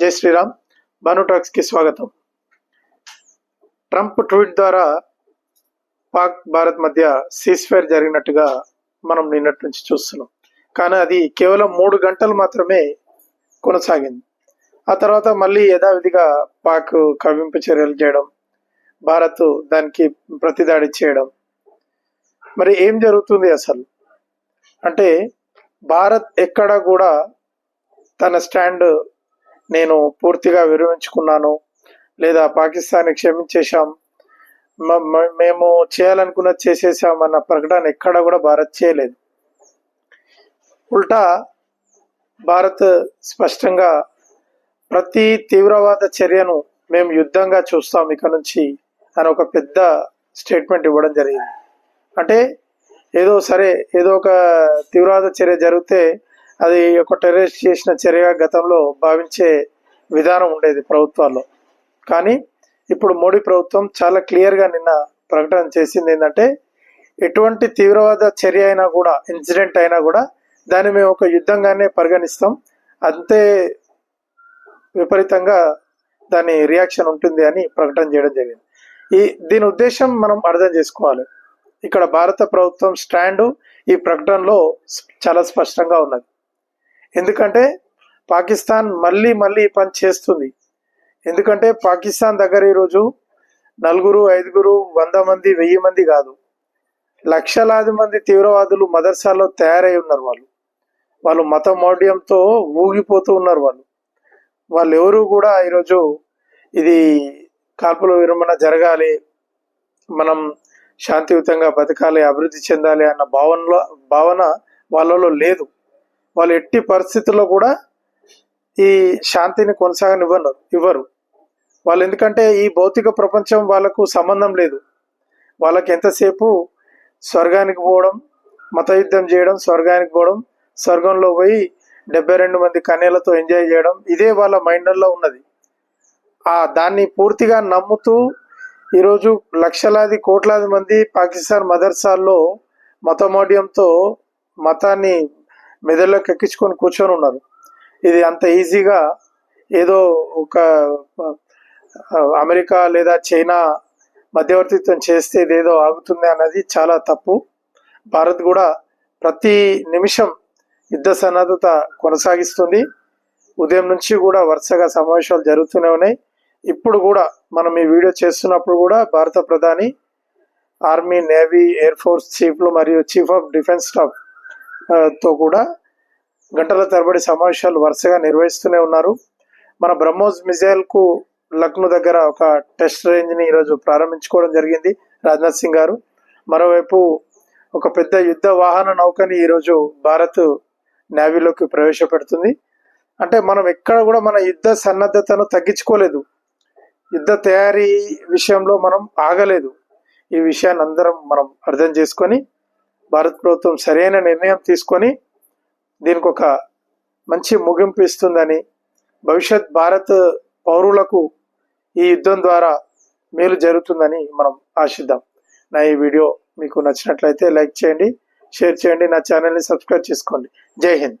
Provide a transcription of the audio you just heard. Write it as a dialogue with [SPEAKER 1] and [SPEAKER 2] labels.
[SPEAKER 1] జై శ్రీరామ్. భాను టాక్స్కి స్వాగతం. Trump tweet ద్వారా పాక్ భారత్ మధ్య సీస్ఫైర్ జరిగినట్టుగా మనం నిన్నటి నుంచి చూస్తున్నాం. కానీ అది కేవలం మూడు గంటలు మాత్రమే కొనసాగింది. ఆ తర్వాత మళ్ళీ యథావిధిగా పాక్ కవ్వింపు చర్యలు చేయడం భారత్ దానికి ప్రతిదాడి చేయడం. మరి ఏం జరుగుతుంది అసలు? అంటే భారత్ ఎక్కడ కూడా తన స్టాండ్ నేను పూర్తిగా విరమించుకున్నాను లేదా పాకిస్తాన్ క్షమించేశాం. మ- మేము చేయాలనుకున్నది చేసేసాం అన్న ప్రకటన ఎక్కడ కూడా భారత్ చేయలేదు. ఉల్టా భారత్ స్పష్టంగా ప్రతి తీవ్రవాద చర్యను మేము యుద్ధంగా చూస్తాం ఇక నుంచి అని ఒక పెద్ద స్టేట్మెంట్ ఇవ్వడం జరిగింది. అంటే ఏదో సరే ఏదో ఒక తీవ్రవాద చర్య జరిగితే అది ఒక టెర్రరిస్ట్ చేసిన చర్యగా గతంలో భావించే విధానం ఉండేది ప్రభుత్వాల్లో. కానీ ఇప్పుడు మోడీ ప్రభుత్వం చాలా క్లియర్గా నిన్న ప్రకటన చేసింది ఏంటంటే ఎటువంటి తీవ్రవాద చర్య అయినా కూడా ఇన్సిడెంట్ అయినా కూడా దాన్ని మేము ఒక యుద్ధంగానే పరిగణిస్తాం. అంతే విపరీతంగా దాని రియాక్షన్ ఉంటుంది అని ప్రకటన చేయడం జరిగింది. ఈ దీని ఉద్దేశం మనం అర్థం చేసుకోవాలి. ఇక్కడ భారత ప్రభుత్వం స్టాండు ఈ ప్రకటనలో చాలా స్పష్టంగా ఉన్నది. ఎందుకంటే పాకిస్తాన్ మళ్ళీ మళ్ళీ ఈ పని చేస్తుంది. ఎందుకంటే పాకిస్తాన్ దగ్గర ఈరోజు నలుగురు ఐదుగురు వంద మంది వెయ్యి మంది కాదు. లక్షలాది మంది తీవ్రవాదులు మదర్సాలో తయారై ఉన్నారు వాళ్ళు. వాళ్ళు మత మౌఢ్యంతో ఊగిపోతూ ఉన్నారు వాళ్ళు. వాళ్ళు ఎవరు కూడా ఈరోజు ఇది కాల్పుల విరమణ జరగాలి మనం శాంతియుతంగా బతకాలి అభివృద్ధి చెందాలి అన్న భావనలో భావన వాళ్ళలో లేదు. వాళ్ళు ఎట్టి పరిస్థితుల్లో కూడా ఈ శాంతిని కొనసాగనివ్వరు ఇవ్వరు. వాళ్ళు ఎందుకంటే ఈ భౌతిక ప్రపంచం వాళ్ళకు సంబంధం లేదు. వాళ్ళకి ఎంతసేపు స్వర్గానికి పోవడం మతయుద్ధం చేయడం స్వర్గానికి పోవడం స్వర్గంలో పోయి డెబ్బై రెండు మంది కన్యలతో ఎంజాయ్ చేయడం ఇదే వాళ్ళ మైండ్లో ఉన్నది. ఆ దాన్ని పూర్తిగా నమ్ముతూ ఈరోజు లక్షలాది కోట్లాది మంది పాకిస్తాన్ మదర్సాల్లో మతమోడ్యంతో మతాన్ని మెదడులోకి ఎక్కించుకొని కూర్చొని ఉన్నారు. ఇది అంత ఈజీగా ఏదో ఒక అమెరికా లేదా చైనా మధ్యవర్తిత్వం చేస్తే ఇదేదో ఆగుతుంది అన్నది చాలా తప్పు. భారత్ కూడా ప్రతి నిమిషం యుద్ధ సన్నద్ధత కొనసాగిస్తుంది. ఉదయం నుంచి కూడా వరుసగా సమావేశాలు జరుగుతూనే ఉన్నాయి. ఇప్పుడు కూడా మనం ఈ వీడియో చేస్తున్నప్పుడు కూడా భారత ప్రధాని ఆర్మీ నేవీ ఎయిర్ ఫోర్స్ చీఫ్లు మరియు చీఫ్ ఆఫ్ డిఫెన్స్ స్టాఫ్ తో కూడా గంటల తరబడి సమావేశాలు వరుసగా నిర్వహిస్తూనే ఉన్నారు. మన బ్రహ్మోస్ మిజైల్కు లక్నో దగ్గర ఒక టెస్ట్ రేంజ్ని ఈరోజు ప్రారంభించుకోవడం జరిగింది రాజ్నాథ్ సింగ్ గారు. మరోవైపు ఒక పెద్ద యుద్ధ వాహన నౌకని ఈరోజు భారత్ నేవీలోకి ప్రవేశపెడుతుంది. అంటే మనం ఎక్కడ కూడా మన యుద్ధ సన్నద్ధతను తగ్గించుకోలేదు. యుద్ధ తయారీ విషయంలో మనం ఆగలేదు. ఈ విషయాన్ని అందరం మనం అర్థం చేసుకొని భారత ప్రభుత్వం సరైన నిర్ణయం తీసుకొని దీనికి ఒక మంచి ముగింపు ఇస్తుందని భవిష్యత్ భారత్ పౌరులకు ఈ యుద్ధం ద్వారా మేలు జరుగుతుందని మనం ఆశిద్దాం. నా ఈ వీడియో మీకు నచ్చినట్లయితే లైక్ చేయండి షేర్ చేయండి నా ఛానల్ని సబ్స్క్రైబ్ చేసుకోండి. జై హింద్.